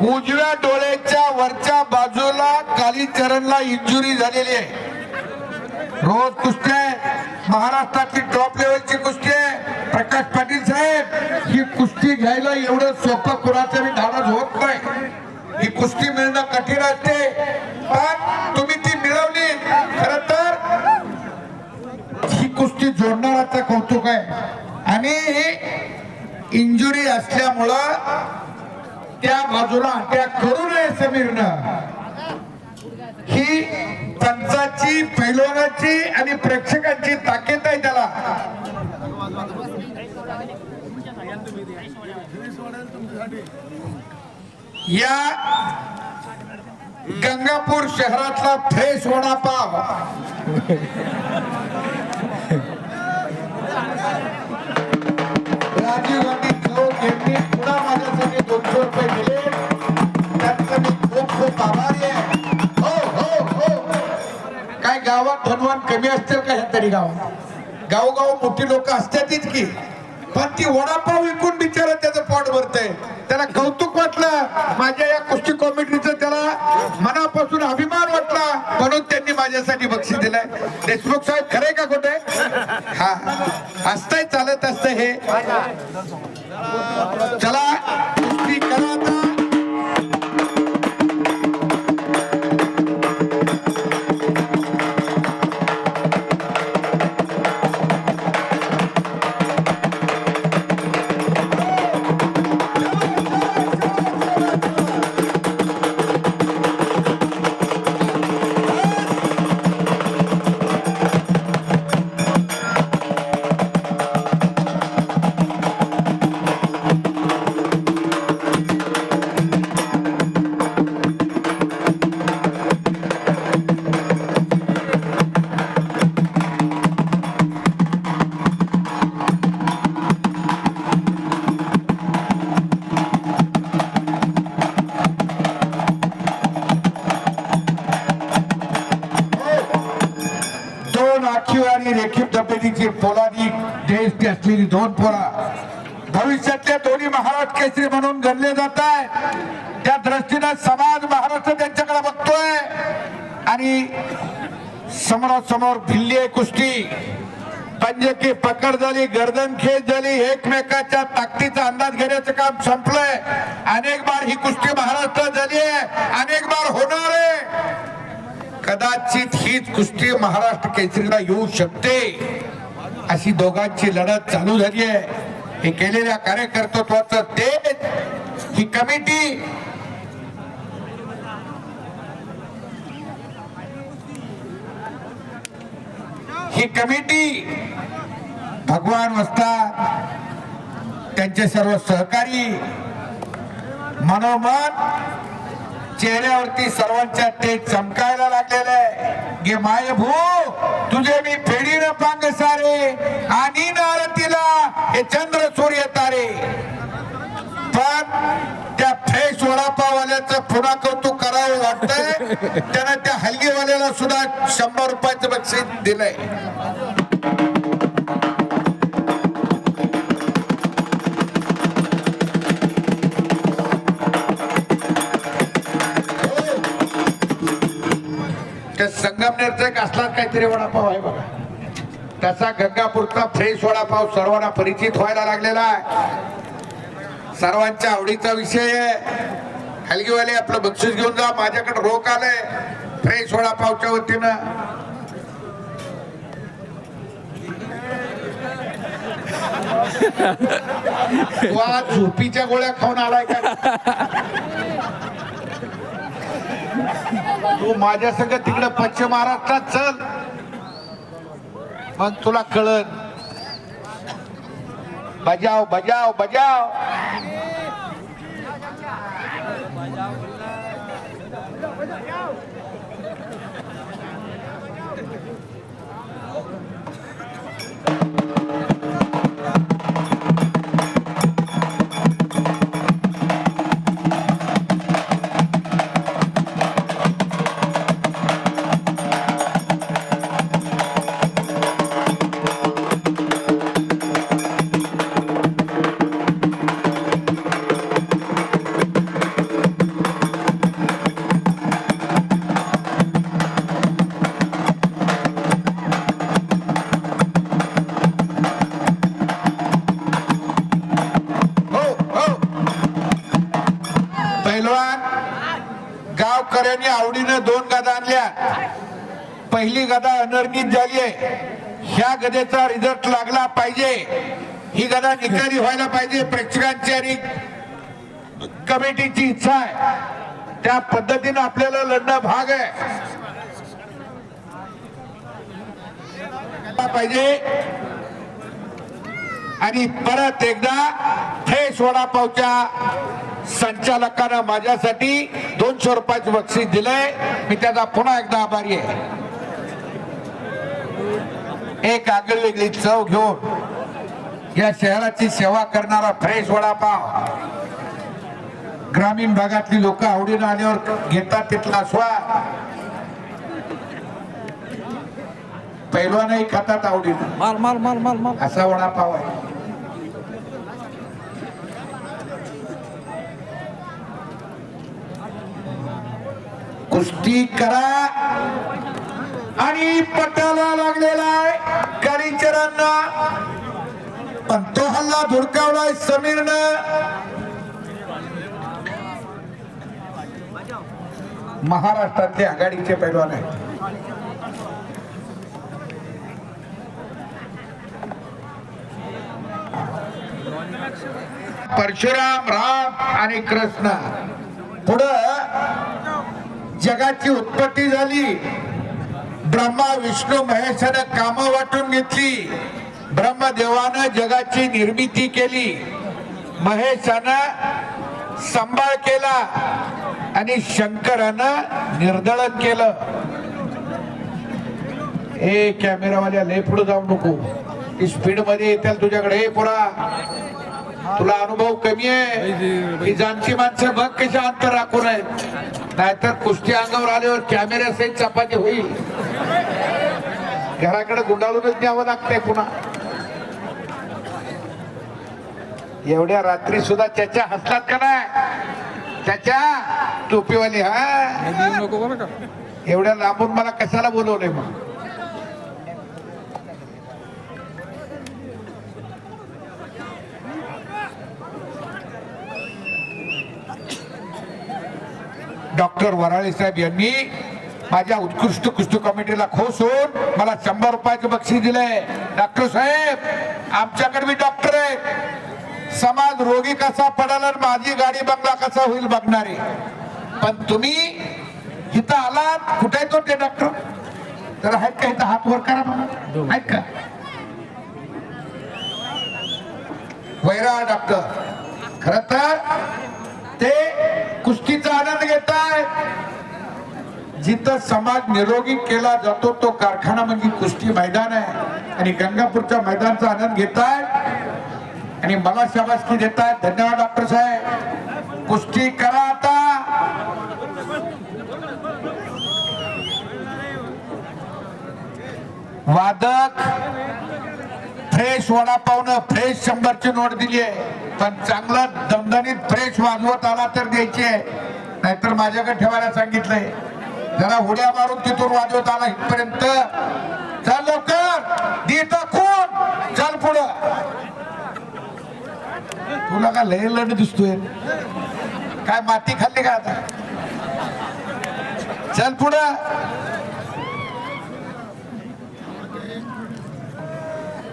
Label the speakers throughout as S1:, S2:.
S1: उजव्या डोळ्याच्या वरच्या बाजूला कालीचरणला इंजुरी झालेली आहे. रोज कुस्ती आहे. महाराष्ट्रातली टॉप लेवलची कुस्ती आहे. प्रकाश पाटील साहेब ही कुस्ती घ्यायला एवढं सोपं कुणाचं मी धाडस होत नाही. ही कुस्ती मिळणं कठीण असते. पण तुम्ही ती मिळवली. खर तर ही कुस्ती जोडणाराचं कौतुक आहे. आणि इंजुरी असल्यामुळं त्या बाजूला अटॅक करू नये समीरनं. ही पंचाची पैलवानाची आणि प्रेक्षकांची ताकद आहे त्याला. या गंगापूर शहरातला फ्रेश वडापाव. कमी असतील का ह्या तरी गावात गावोगाव मोठी लोक असतातच की पण ती वडापाव विकून बिचारा त्याचं पोट भरतय. त्याला कौतुक वाटलं. माझ्या या कुस्ती कॉमेडीचं त्याला मनापासून अभिमान वाटला. म्हणून त्यांनी माझ्यासाठी बक्षीस दिलंय. देशमुख साहेब खरे का कुठे हा. असतंय चालत असत हे. चला. रेखीव तब्येतीची पोलादी देश असलेली दोन पोरा. भविष्यातल्या दोन्ही महाराज केसरी म्हणून गणले जात आहे त्या दृष्टीनं समाज महाराष्ट्र त्यांच्याकडे बघतोय. आणि समोरासमोर भिल्ली आहे कुस्ती. पंजकी पकड झाली गर्दन खेच झाली एकमेकाच्या ताकदीचा अंदाज घेण्याचं काम संपलंय. अनेक बार ही कुस्ती महाराष्ट्रात झाली आहे अनेक बार होणार आहे कदाचित हीच कुस्ती महाराष्ट्र केसरीला येऊ शकते. अशी दोघांची लढत चालू झाली आहे. हे केलेल्या कार्यकर्तृत्वाचं तेज ही कमिटी ही कमिटी भगवान वस्ता त्यांचे सर्व सहकारी मनोमन चेहऱ्यावरती सर्वांच्या ते चमकायला लागलेलं आहे. गे माय भू तुझे मी फेडीन पांग सारे आणि नारतीला हे चंद्र सूर्य तारे. पण त्या फ्रेश वडापावाल्याचं पुन्हा कौतुक करावं वाटतंय. त्यानं त्या हलगीवाल्याला सुद्धा शंभर रुपयाचं बक्षीस दिलंय. संगमनेरचा एक असलाच काहीतरी वडापाव आहे बघा. त्याचा गंगापूरचा फ्रेश वडापाव सर्वांना परिचित व्हायला लागलेला आहे. सर्वांच्या आवडीचा विषय आहे. हलगीवाले आपलं बक्षीस घेऊन जा माझ्याकडे रोख आलंय. फ्रेश वडापावच्या वतीनं. झोपीच्या गोळ्या खाऊन आलाय का? तू माझ्या संग तिकडे पश्चिम महाराष्ट्रात चल. मग तुला कळत बजाव बजाव बजाव. गावकऱ्यांनी आवडीनं दोन गदा आणल्या. पहिली गदा अनर्नित झाली आहे ह्या गदेचा रिझल्ट लागला पाहिजे. ही गदा निकाली व्हायला पाहिजे. प्रेक्षकांची आणि कमिटीची इच्छा आहे. त्या पद्धतीनं आपल्याला लढणं भाग आहे. पाहिजे. आणि परत एकदा फ्रेश वडापावच्या संचालकानं माझ्यासाठी दोनशे रुपयाचं बक्षीस दिलंय. मी त्याचा पुन्हा एकदा आभारी आहे. एक आगळ वेगळी चव घेऊन या शहराची सेवा करणारा फ्रेश वडापाव. ग्रामीण भागातली लोक आवडीनं आल्यावर घेतात तिथला स्वाद. पैलवानही खातात आवडीनं.
S2: माल माल माल माल माल.
S1: असा वडापाव आहे. कुस्ती करा. आणि पटाला लागलेला आहे. काळीचरांना पण तो हल्ला धुडकावलाय समीरनं. महाराष्ट्रातले आघाडीचे पैलवान आहेत. परशुराम राम आणि कृष्ण. पुढं जगाची उत्पत्ती झाली. ब्रह्मा विष्णू महेशानं काम वाटून घेतली. ब्रह्मदेवानं जगाची निर्मिती केली. महेशानं सांभाळ केला आणि शंकरानं निर्दळन केलं. ए कॅमेरावाल्या लय पुढे जाऊ नको. स्पीडमध्ये येतील तुझ्याकडे. हे पुरा. तुला अनुभव कमी आहे. ही जाणती माणसं बघ कशा अंतर राखून आहेत. नाहीतर कुस्ती अंगावर आल्यावर कॅमेरा सहित चपाती होईल. घराकडे गुंडाळूनच न्यावं लागतंय पुन्हा. एवढ्या रात्री सुद्धा त्याच्या हसलात का नाही? त्याच्या टोपीवाली हा?
S2: का?
S1: एवढ्या लांबून मला कशाला बोलवलंय मग? डॉक्टर वराळे साहेब यांनी माझ्या उत्कृष्ट कुस्ती कमिटीला खोस होऊन मला शंभर रुपयाचं बक्षीस दिलंय. डॉक्टर साहेब आमच्याकडे मी डॉक्टर आहे समाज रोगी कसा पडाला आणि माझी गाडी बंगला कसा होईल बघणारे. पण तुम्ही इथं आलात कुठे तो ते डॉक्टर? तर आहेत का इथं? हात वर करा मला आहेत का? वैरा डॉक्टर. खर तर ते कुस्तीचा आनंद घेत जिथं समाज निरोगी केला जातो तो कारखाना म्हणजे कुस्ती मैदान आहे. आणि गंगापूरच्या मैदानचा आनंद घेताय. आणि मला शाबासकी देतायत धन्यवाद डॉक्टर साहेब. कुस्ती करा आता. वादक फ्रेश वडापावनं फ्रेश शंभरची नोट दिली आहे पण चांगलं दमदणीत फ्रेश वाजवत आला तर द्यायची. आहे नाहीतर माझ्याकडे ठेवायला सांगितलंय. जरा उड्या मारून तिथून वाजवत आला इथपर्यंत. चल लवकर. कोण चल पुढं. तुला का लय लढ दिसतोय? काय माती खाल्ली का आता? चल पुढं.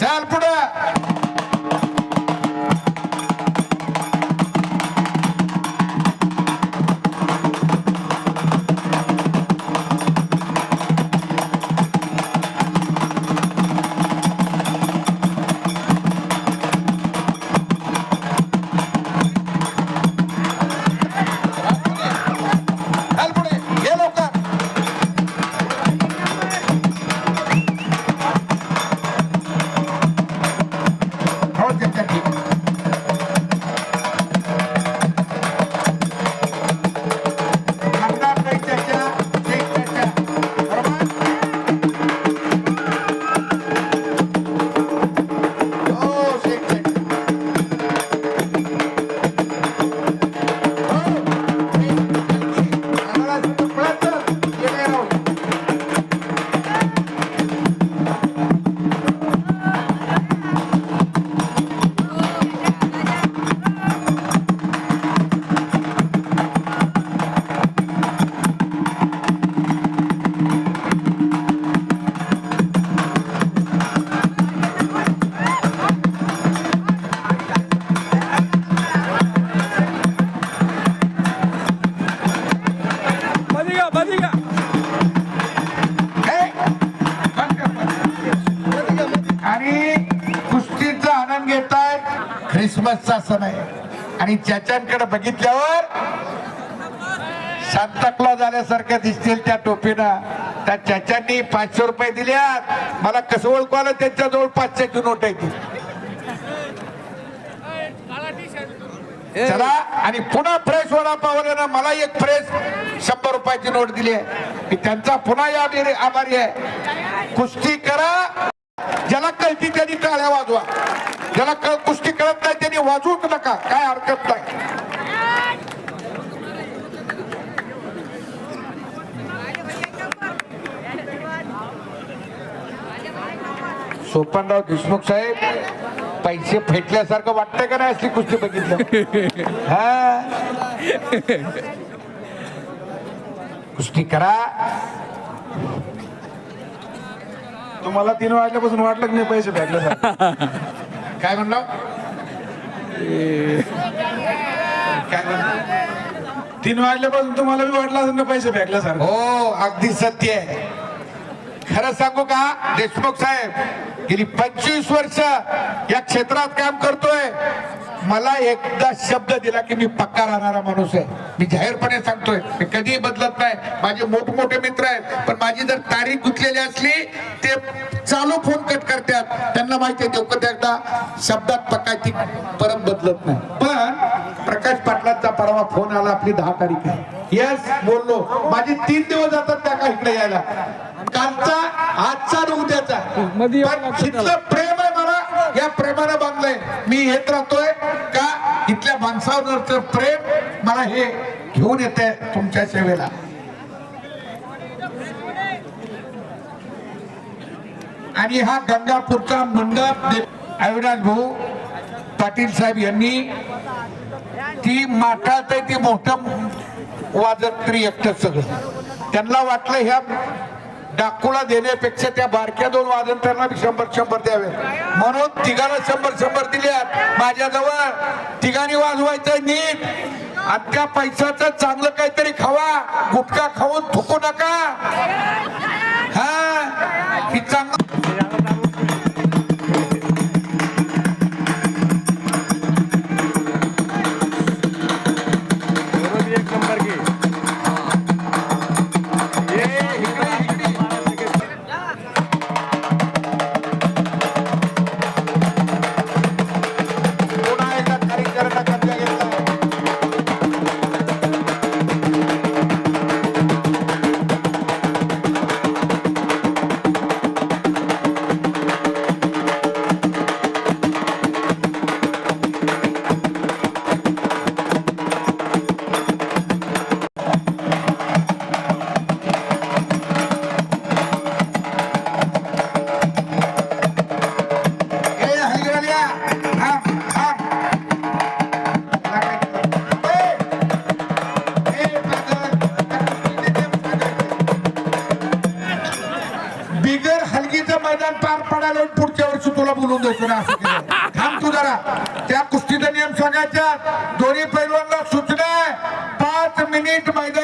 S1: चल पुढं. क्रिसमसचा सण आहे आणि ज्याच्याकडे बघितल्यावर सांता क्लॉज आल्यासारख्या दिसतील त्या टोपीनं. त्या चाच्यांनी पाचशे रुपये दिल्यात मला कसं ओळखू आलं त्यांच्याजवळ पाचशेची नोट आहे ती. चला आणि पुन्हा फ्रेश वडापावल्यानं मला एक फ्रेश शंभर रुपयाची नोट दिली आहे. मी त्यांचा पुन्हा या आभारी आहे. कुस्ती करा. ज्याला कळती त्यांनी टाळ्या वाजवा. ज्याला कळ कुस्ती कळत नाही त्यांनी वाजवूच नका? काय हरकत नाही. सोपनराव देशमुख साहेब पैसे फेटल्यासारखं वाटतंय का नाही असली कुस्ती बघितलं? हा? कुस्ती करा.
S2: तुम्हाला तीन वाजल्यापासून वाटलं की नाही पैसे भेटले सर
S1: काय म्हणलं? काय म्हणलं?
S2: तीन वाजल्यापासून तुम्हाला बी वाटला असेल ना पैसे भेटले सर
S1: हो अगदी सत्य आहे. खरं सांगू का? देशमुख साहेब गेली पंचवीस वर्ष या क्षेत्रात काम करतोय. मला एकदा शब्द दिला की मी पक्का राहणारा माणूस आहे. मी जाहीरपणे सांगतोय मी कधीही बदलत नाही. माझे मोठमोठे मित्र आहेत पण माझी जर तारीख गुंतलेली असली ते चालू फोन कट करतात. त्यांना माहिती आहे देवकत एकदा शब्दात पक्का ती परत बदलत नाही. पण प्रकाश पाटलांचा परवा फोन आला आपली दहा तारीख आहे. यस बोललो. माझे तीन दिवस जातात त्या का इकडे यायला. कालचा आजचा आणि उद्याचा.
S3: मध्ये
S1: प्रेम आहे मला. या प्रेमानं बांधलंय. मी हेच राहतोय का इथल्या माणसावरचं प्रेम मला हे घेऊन येते तुमच्या सेवेला. आणि हा गंगापूरचा मंडप अविनाश भाऊ पाटील साहेब यांनी ती आहे ती मोठं वाजत तरी एकटं सगळं. त्यांना वाटलं ह्या डाकूला देण्यापेक्षा त्या बारक्या दोन वाजंत्र्यांना शंभर शंभर द्यावे. म्हणून तिघाला शंभर शंभर दिल्यात. माझ्याजवळ तिघांनी वाजवायचं नीट. आणि त्या पैशाचं चांगलं काहीतरी खावा. गुटखा खाऊन थुकू नका. हा?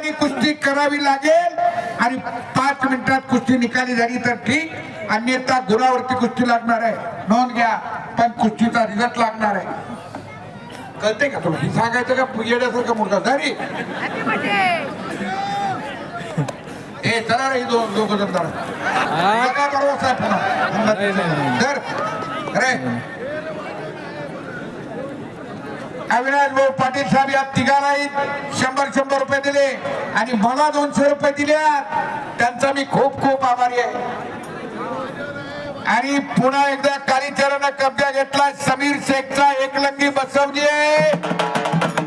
S1: मैदानी कुस्ती करावी लागेल. आणि पाच मिनिटात कुस्ती निकाली झाली तर ठीक. अन्यथा गुणावरती कुस्ती लागणार आहे. नोंद घ्या. पण कुस्तीचा रिझल्ट लागणार आहे. कळते का तुला? हे सांगायचं का? येण्यासारखं मुलगा. झाली ए चला रे दोन दोघं जण काय
S3: नाही, नाही.
S1: तर अरे. अविनाश भाऊ पाटील साहेब या तिघालाही शंभर शंभर रुपये दिले आणि मला दोनशे रुपये दिल्यात त्यांचा मी खूप खूप आभारी आहे. आणि पुन्हा एकदा कालीचरण कब्जा घेतला. समीर शेखचा एकलंगी बसवली आहे